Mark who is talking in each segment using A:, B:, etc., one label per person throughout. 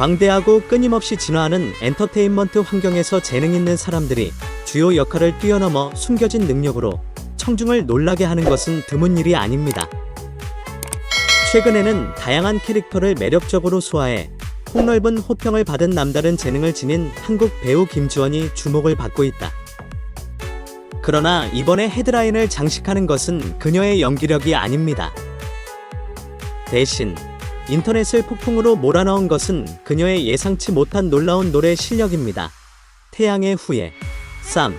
A: 광대하고 끊임없이 진화하는 엔터테인먼트 환경에서 재능 있는 사람들이 주요 역할을 뛰어넘어 숨겨진 능력으로 청중을 놀라게 하는 것은 드문 일이 아닙니다. 최근에는 다양한 캐릭터를 매력적으로 소화해 폭넓은 호평을 받은 남다른 재능을 지닌 한국 배우 김주원이 주목을 받고 있다. 그러나 이번에 헤드라인을 장식하는 것은 그녀의 연기력이 아닙니다. 대신 인터넷을 폭풍으로 몰아넣은 것은 그녀의 예상치 못한 놀라운 노래 실력입니다. 태양의 후예, 쌈,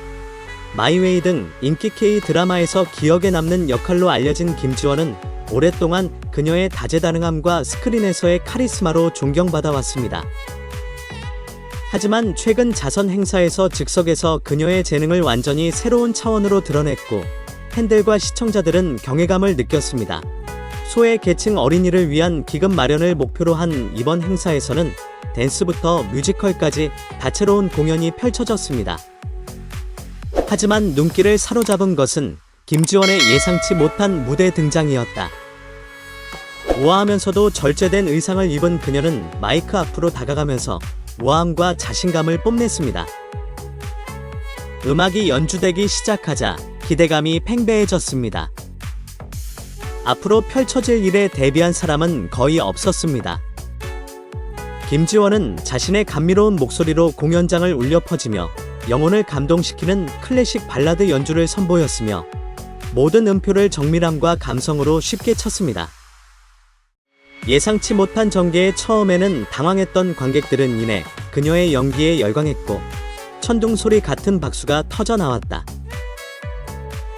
A: 마이웨이 등 인기 K 드라마에서 기억에 남는 역할로 알려진 김지원은 오랫동안 그녀의 다재다능함과 스크린에서의 카리스마로 존경받아 왔습니다. 하지만 최근 자선 행사에서 즉석에서 그녀의 재능을 완전히 새로운 차원으로 드러냈고 팬들과 시청자들은 경외감을 느꼈습니다. 소외 계층 어린이를 위한 기금 마련을 목표로 한 이번 행사에서는 댄스부터 뮤지컬까지 다채로운 공연이 펼쳐졌습니다. 하지만 눈길을 사로잡은 것은 김지원의 예상치 못한 무대 등장이었다. 우아하면서도 절제된 의상을 입은 그녀는 마이크 앞으로 다가가면서 우아함과 자신감을 뽐냈습니다. 음악이 연주되기 시작하자 기대감이 팽배해졌습니다. 앞으로 펼쳐질 일에 대비한 사람은 거의 없었습니다. 김지원은 자신의 감미로운 목소리로 공연장을 울려 퍼지며 영혼을 감동시키는 클래식 발라드 연주를 선보였으며 모든 음표를 정밀함과 감성으로 쉽게 쳤습니다. 예상치 못한 전개에 처음에는 당황했던 관객들은 이내 그녀의 연기에 열광했고 천둥 소리 같은 박수가 터져 나왔다.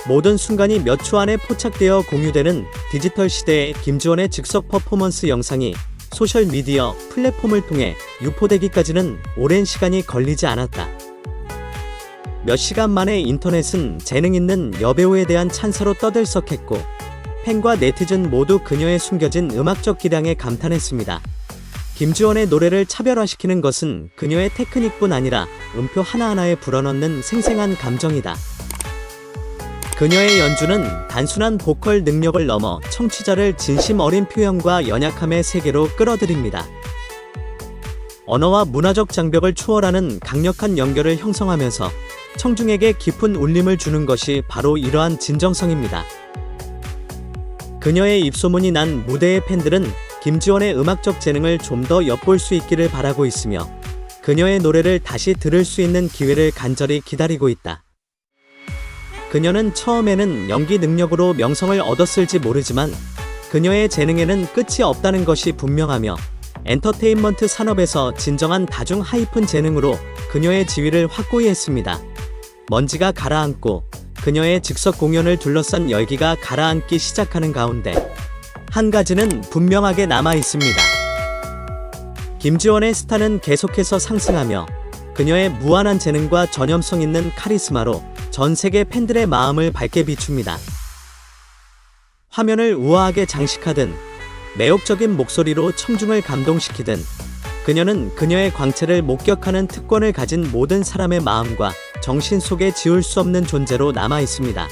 A: 모든 순간이 몇 초 안에 포착되어 공유되는 디지털 시대의 김지원의 즉석 퍼포먼스 영상이 소셜미디어 플랫폼을 통해 유포되기까지는 오랜 시간이 걸리지 않았다. 몇 시간 만에 인터넷은 재능 있는 여배우에 대한 찬사로 떠들썩했고 팬과 네티즌 모두 그녀의 숨겨진 음악적 기량에 감탄했습니다. 김지원의 노래를 차별화시키는 것은 그녀의 테크닉뿐 아니라 음표 하나하나에 불어넣는 생생한 감정이다. 그녀의 연주는 단순한 보컬 능력을 넘어 청취자를 진심 어린 표현과 연약함의 세계로 끌어들입니다. 언어와 문화적 장벽을 초월하는 강력한 연결을 형성하면서 청중에게 깊은 울림을 주는 것이 바로 이러한 진정성입니다. 그녀의 입소문이 난 무대의 팬들은 김지원의 음악적 재능을 좀 더 엿볼 수 있기를 바라고 있으며 그녀의 노래를 다시 들을 수 있는 기회를 간절히 기다리고 있다. 그녀는 처음에는 연기 능력으로 명성을 얻었을지 모르지만 그녀의 재능에는 끝이 없다는 것이 분명하며 엔터테인먼트 산업에서 진정한 다중 하이픈 재능으로 그녀의 지위를 확고히 했습니다. 먼지가 가라앉고 그녀의 즉석 공연을 둘러싼 열기가 가라앉기 시작하는 가운데 한 가지는 분명하게 남아 있습니다. 김지원의 스타는 계속해서 상승하며 그녀의 무한한 재능과 전염성 있는 카리스마로 전 세계 팬들의 마음을 밝게 비춥니다. 화면을 우아하게 장식하든 매혹적인 목소리로 청중을 감동시키든 그녀는 그녀의 광채를 목격하는 특권을 가진 모든 사람의 마음과 정신 속에 지울 수 없는 존재로 남아 있습니다.